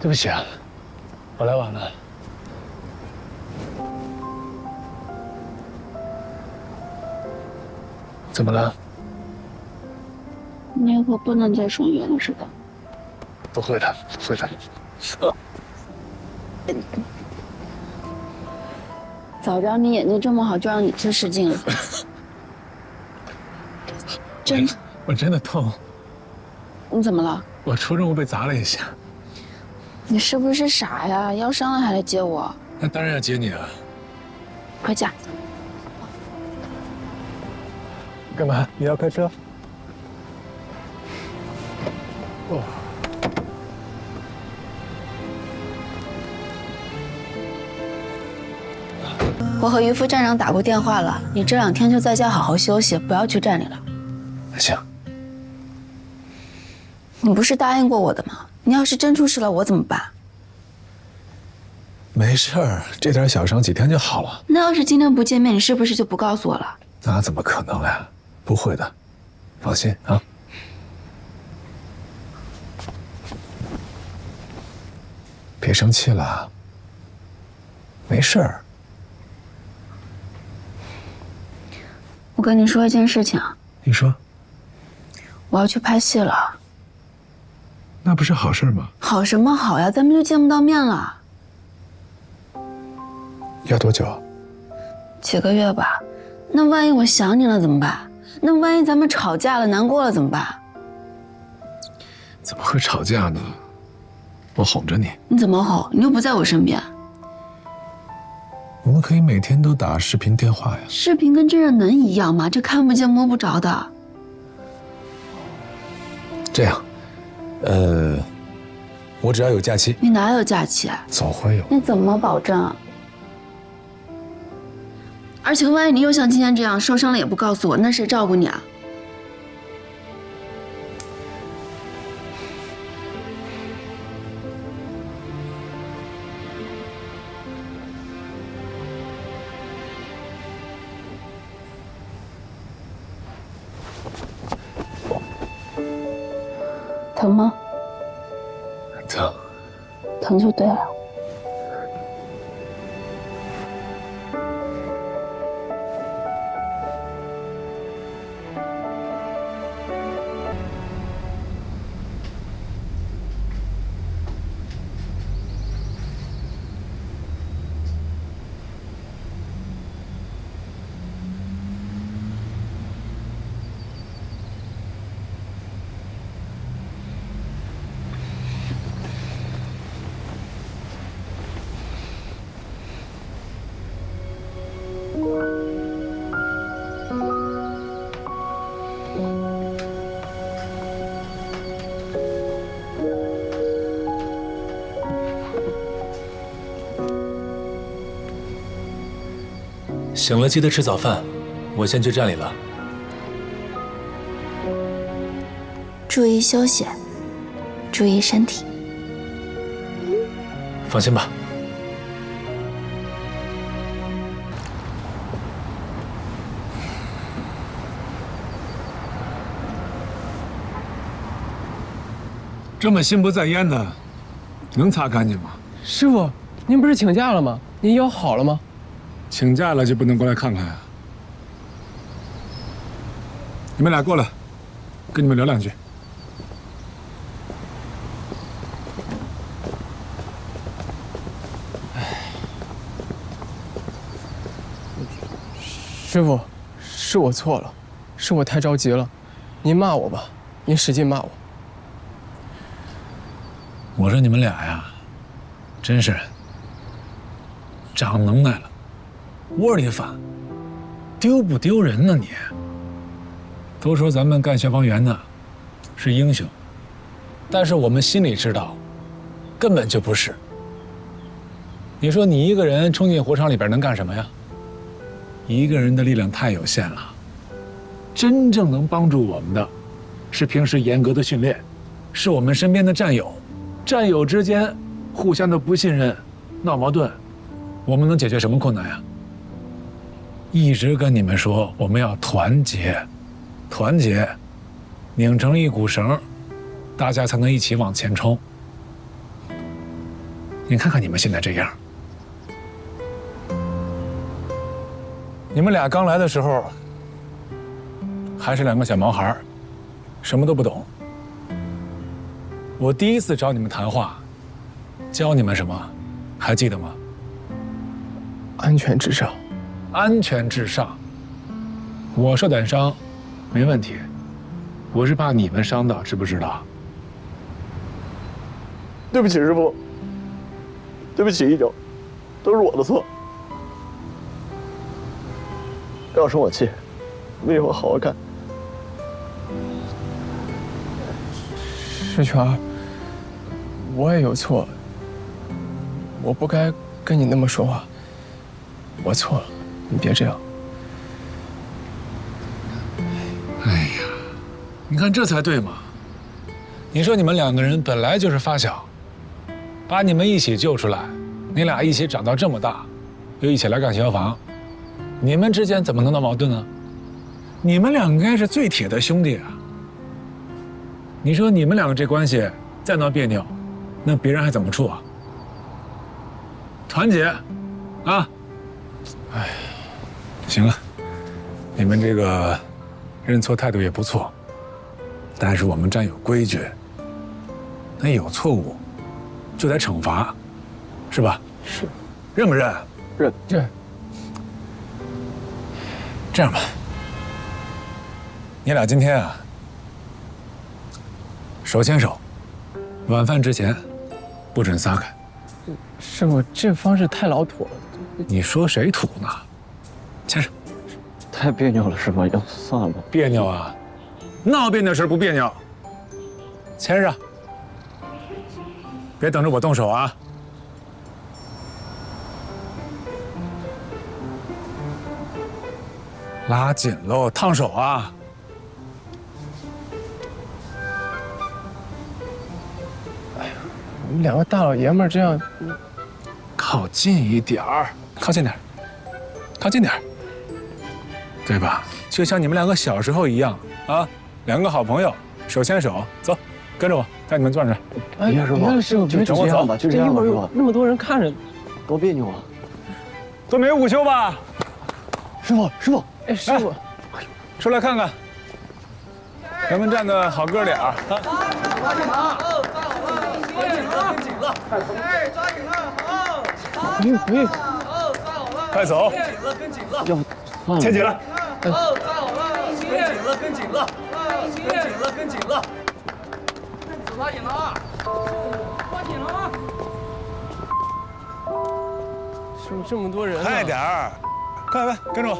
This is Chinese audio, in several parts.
对不起啊，我来晚了。怎么了？你以后不能再生病了，是吧？不会的，不会的。早知道你眼睛这么好，就让你去试镜了。真的？我真的痛。你怎么了？我出任务被砸了一下。你是不是傻呀？腰伤了还来接我？那当然要接你啊。回家。干嘛？你要开车？哦。我和渔副站长打过电话了，你这两天就在家好好休息，不要去站里了。行。你不是答应过我的吗？你要是真出事了，我怎么办？没事儿，这点小伤几天就好了。那要是今天不见面，你是不是就不告诉我了？那怎么可能呀？不会的，放心啊。别生气了，没事儿。我跟你说一件事情。你说。我要去拍戏了。那不是好事吗？好什么好呀？咱们就见不到面了。要多久？几个月吧。那万一我想你了怎么办？那万一咱们吵架了、难过了怎么办？怎么会吵架呢？我哄着你。你怎么哄？你又不在我身边。我们可以每天都打视频电话呀。视频跟真人能一样吗？这看不见摸不着的。这样，呃，我只要有假期。你哪有假期啊？总会有。那怎么保证？而且万一你又像今天这样受伤了也不告诉我，那谁照顾你啊？疼吗？疼。疼就对了。醒了记得吃早饭，我先去站里了。注意休息，注意身体。放心吧。这么心不在焉的，能擦干净吗？师傅，您不是请假了吗？您腰好了吗？请假了就不能过来看看啊？你们俩过来，跟你们聊两句。师傅，是我错了，是我太着急了，您骂我吧，您使劲骂我。我说你们俩呀，真是长能耐了，窝里反，丢不丢人呢你？都说咱们干消防员的是英雄，但是我们心里知道，根本就不是。你说你一个人冲进火场里边能干什么呀？一个人的力量太有限了，真正能帮助我们的，是平时严格的训练，是我们身边的战友。战友之间互相的不信任、闹矛盾，我们能解决什么困难呀？一直跟你们说，我们要团结，团结，拧成一股绳，大家才能一起往前冲。你看看你们现在这样，你们俩刚来的时候还是两个小毛孩，什么都不懂。我第一次找你们谈话，教你们什么，还记得吗？安全至上。安全至上。我受点伤，没问题。我是怕你们伤到，知不知道？对不起，师傅。对不起，一九，都是我的错。不要生我气，我们以后好好干。石泉，我也有错，我不该跟你那么说话。我错了，你别这样。哎呀，你看这才对嘛！你说你们两个人本来就是发小，把你们一起救出来，你俩一起长到这么大，又一起来干消防，你们之间怎么能闹矛盾呢？你们俩应该是最铁的兄弟啊！你说你们两个这关系再闹别扭，那别人还怎么处啊？团结，啊！哎，行了，你们这个认错态度也不错，但是我们站有规矩，那有错误就得惩罚，是吧？是，认不认？认认。这样吧，你俩今天啊，手牵手，晚饭之前不准撒开。师傅，这方式太老土了。你说谁土呢？牵手。太别扭了，是吧，要算了吧。别扭啊？闹别扭时不别扭。牵上。别等着我动手啊！拉紧喽，烫手啊！哎呀我们两个大老爷们儿这样，靠近一点儿，靠近点儿，靠近点儿，对吧？就像你们两个小时候一样啊，两个好朋友，手牵手走，跟着我，带你们转转。哎，别师傅别师傅，别就这样吧就这样吧一会儿师傅那么多人看着，多别扭啊！都没午休吧？师傅，师傅，哎，师傅，出来看看，咱们站的好哥俩啊！不用不用，快走，要算了。牵起来。师傅这么多人呢，快点儿，快快跟着我。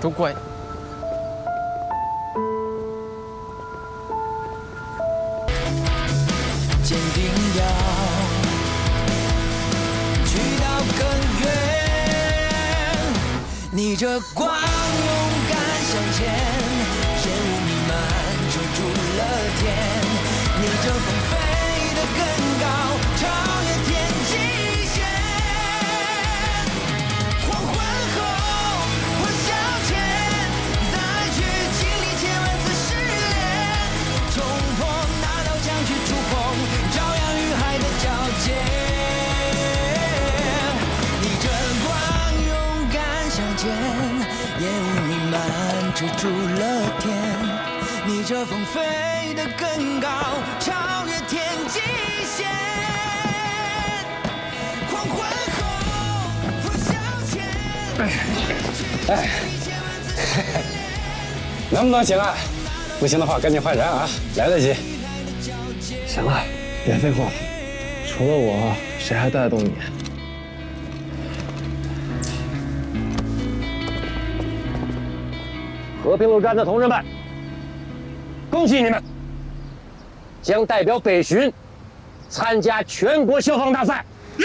都怪逆着光。遣。能不能行啊？不行的话，赶紧换人啊，来得及。行了，别废话了，除了我，谁还带得动你？和平路站的同志们，恭喜你们，将代表北巡参加全国消防大赛。小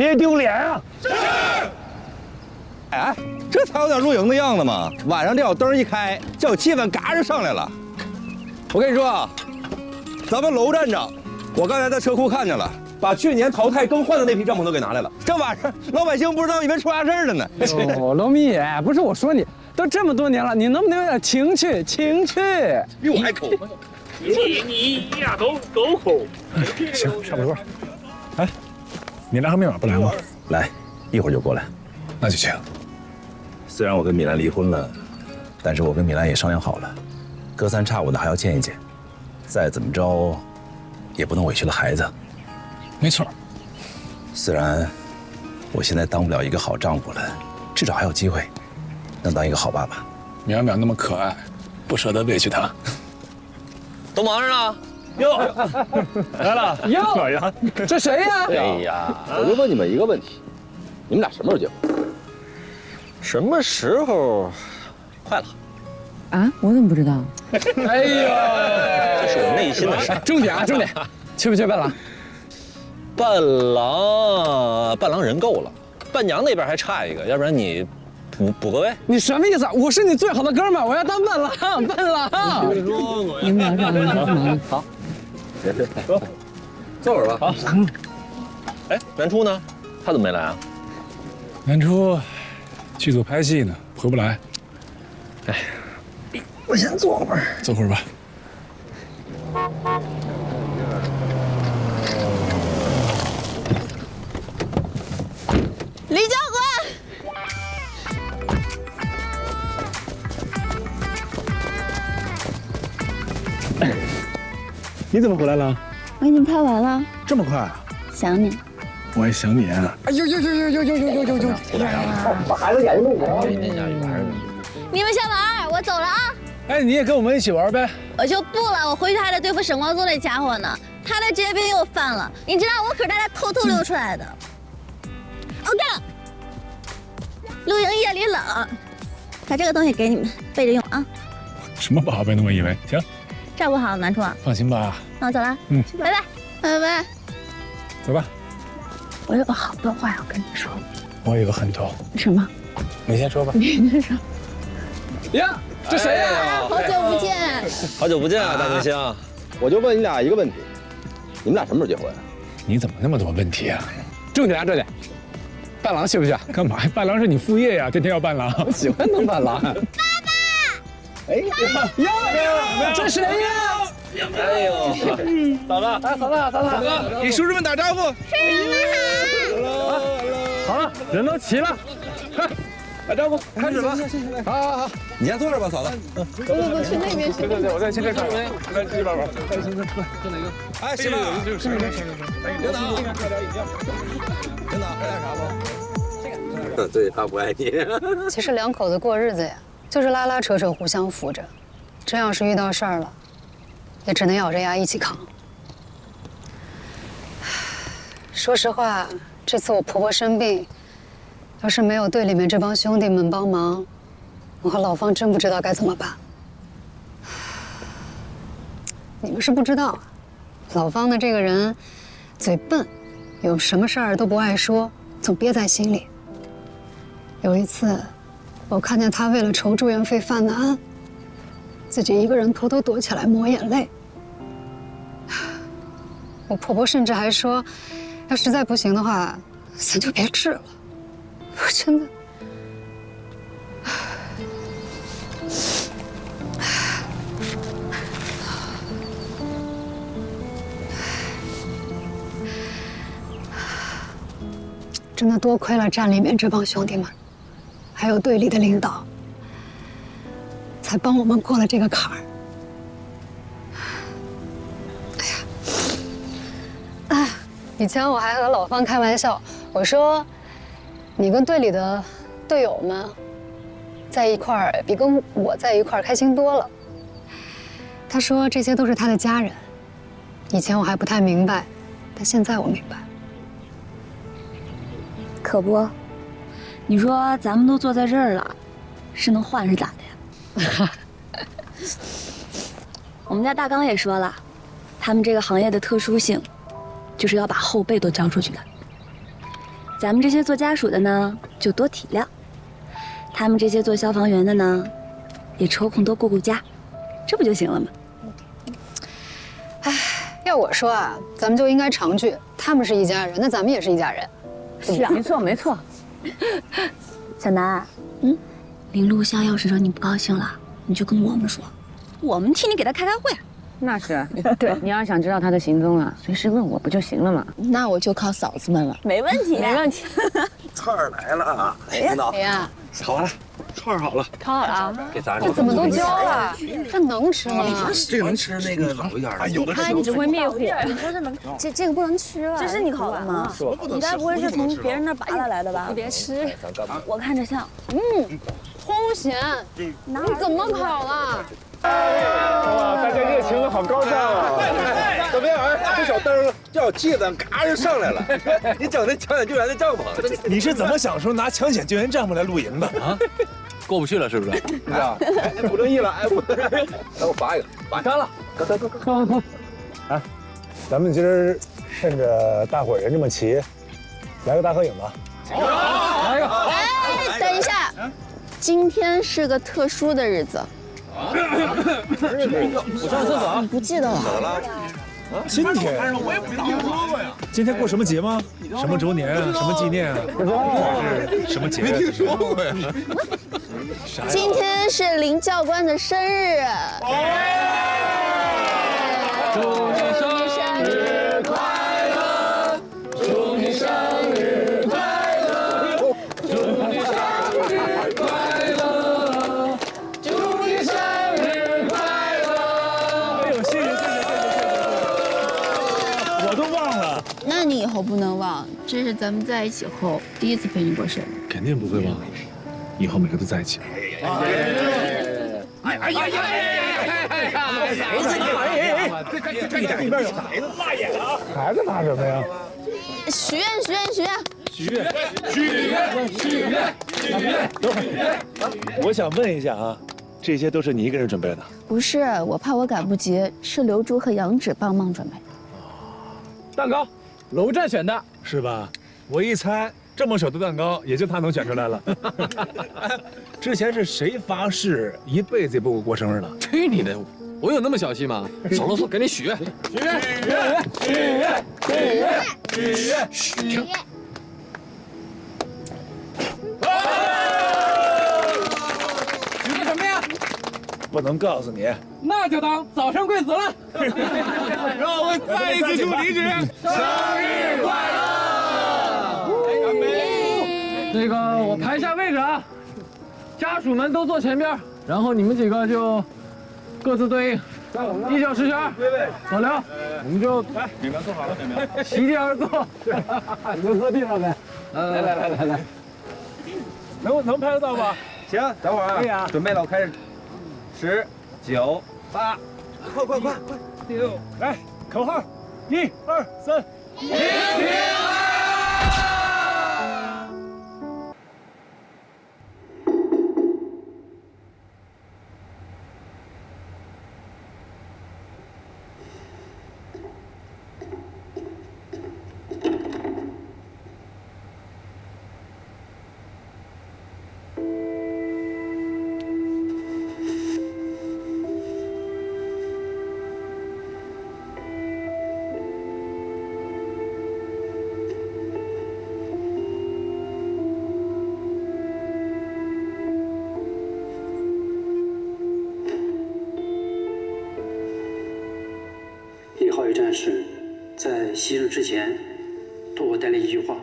别丢脸啊！是哎，这才有点露营的样子嘛！晚上这小灯一开，这小气氛嘎就上来了。我跟你说啊，咱们楼站长我刚才在车库看见了，把去年淘汰更换的那批帐篷都给拿来了。这晚上，老百姓不知道以为出啥事儿了呢。哦，老米，不是我说你，都这么多年了，你能不能有点情趣？情趣。比我还抠。你你俩都都抠。行，差不多。哎，米兰和密码不来吗？来，一会儿就过来。那就行。虽然我跟米兰离婚了，但是我跟米兰也商量好了，隔三差五的还要见一见。再怎么着，也不能委屈了孩子。没错。虽然我现在当不了一个好丈夫了，至少还有机会能当一个好爸爸。淼淼那么可爱，不舍得委屈她。都忙着呢。哟，来了哟 老杨，这谁呀？哎呀，我就问你们一个问题，你们俩什么时候结婚？什么时候？快了，啊，我怎么不知道？哎呦，这是我内心的事。重点啊，重点，去不去伴郎？伴郎，伴郎人够了，伴娘那边还差一个，要不然你补补个位。你什么意思？我是你最好的哥们儿，我要当伴郎，伴郎。你们俩这样干什么？好，走，坐会儿吧。好。哎，南初呢？他怎么没来啊？南初剧组拍戏呢，回不来。哎，我先坐会儿，坐会儿吧。李教官，你怎么回来了？我已经拍完了，这么快啊？想你。我也想你啊。哎呦呦呦呦呦呦呦呦呦呦！你们先玩，我走了啊！哎，你也跟我们一起玩呗。我就不了，我回去还得对付沈光宗那家伙呢。他的职业病又犯了，你知道我可是带他偷偷溜出来的。OK，露营夜里冷，把这个东西给你们备着用啊。什么不好被那么以为？行，照顾好南处，放心吧。那我走了，嗯，拜拜，拜拜。走吧。我有个好多话要跟你说。我有个很多。什么？你先说吧。你先说。呀，这谁呀？好久不见。好久不见啊，大明星。我就问你俩一个问题，你们俩什么时候结婚？你怎么那么多问题啊？重点啊，重点。伴郎去不去？干嘛呀？伴郎是你副业呀，天天要伴郎。我喜欢当伴郎。爸爸。哎呀，这谁呀？哎呦，嫂子，哎，嫂子，嫂子，给叔叔们打招呼。好了，人都齐了，打招呼，开始吧。好好好，你先坐着吧，嫂子。不不不，去那边去。对对对，我在去这看。来，这边玩。行行行，坐哪个？哎，媳妇，领导，领导，还点啥不？对他不爱你。其实两口子过日子呀，就是拉拉扯扯，互相扶着。真要是遇到事儿了，也只能咬着牙一起扛。说实话，这次我婆婆生病，要是没有队里面这帮兄弟们帮忙，我和老方真不知道该怎么办。你们是不知道，老方的这个人，嘴笨，有什么事儿都不爱说，总憋在心里。有一次，我看见他为了筹住院费犯难，自己一个人偷偷躲起来抹眼泪。我婆婆甚至还说，要实在不行的话，咱就别治了。我真的，真的多亏了站里面这帮兄弟们，还有队里的领导，才帮我们过了这个坎儿。哎呀，啊以前我还和老方开玩笑，我说：“你跟队里的队友们在一块儿，比跟我在一块儿开心多了。”他说：“这些都是他的家人。”以前我还不太明白，但现在我明白。可不，你说咱们都坐在这儿了，是能换是咋的呀？我们家大刚也说了，他们这个行业的特殊性。就是要把后背都交出去的。咱们这些做家属的呢，就多体谅；他们这些做消防员的呢，也抽空多顾顾家，这不就行了吗？哎，要我说啊，咱们就应该常聚。他们是一家人，那咱们也是一家人。是啊，没错没错。小南，嗯，林露香要是惹你不高兴了，你就跟我们说，我们替你给他开开会。那是，对，你要想知道他的行踪啊，随时问我不就行了吗？那我就靠嫂子们了。没问题，没问题。串儿来了啊！领导，哎呀？好了，串儿好了，烤好了啊。给咱这怎么都焦了？这能吃吗？这个能吃，那个老一点的，有的看来你只会灭火。你说这能，这这个不能吃啊？这是你烤的吗？你该不会是从别人那拔下来的吧？你别吃，我看着像。嗯，齁咸。你怎么烤了？哇，大家热情的好高涨啊！怎么样？这小灯叫气子，咔就上来了。你整那抢险救援的帐篷，你是怎么想说拿抢险救援帐篷来露营的啊？过不去了是不是？是啊，不乐意了，哎，不，来我拔一个，拔干了，干干干干干。哎，咱们今儿趁着大伙人这么齐，来个大合影吧。好，来一个。哎，等一下，今天是个特殊的日子。我上厕所，不记得了。怎么了？啊，今天我也没听说过呀。今天过什么节吗？什么周年啊？什么纪念啊？是什么节？没听说过呀。今天是林教官的生日。祝你生日快乐！祝你生日快乐！祝你生日快乐！祝你生日快乐！哎呦，谢谢谢谢谢谢谢谢！我都忘了。那你以后不能忘，这是咱们在一起后第一次陪你过生日。肯定不会忘，以后每个都在一起。哎呀哎呀呀！孩子，你哎哎哎，这这这里边有孩子，辣眼了啊！孩子怕什么呀？许愿许愿许愿许愿许愿许愿许愿！等会儿，我想问一下啊，这些都是你一个人准备的？不是，我怕我赶不及，是刘珠和杨芷帮忙准备。蛋糕，楼战选的是吧？我一猜，这么小的蛋糕，也就他能选出来了。之前是谁发誓一辈子也不会过生日的？去你的！我有那么小气吗？少啰嗦，赶紧许愿！许愿。许愿。许愿。许愿。许愿。许愿！许个什么呀？不能告诉你。那就当早生贵子了。让我们再一次祝你指生日快乐！家属们都坐前边，然后你们几个就各自对应。一九十圈，老刘，我们就来，淼淼坐好了，淼淼，席地而坐，你就坐地上呗。来来来来来，能能拍得到吧？行，等会儿啊，可以啊。准备了，我开始，十、九、八，快快快快，六，来，口号，一二三，平平战士在牺牲之前，对我带了一句话。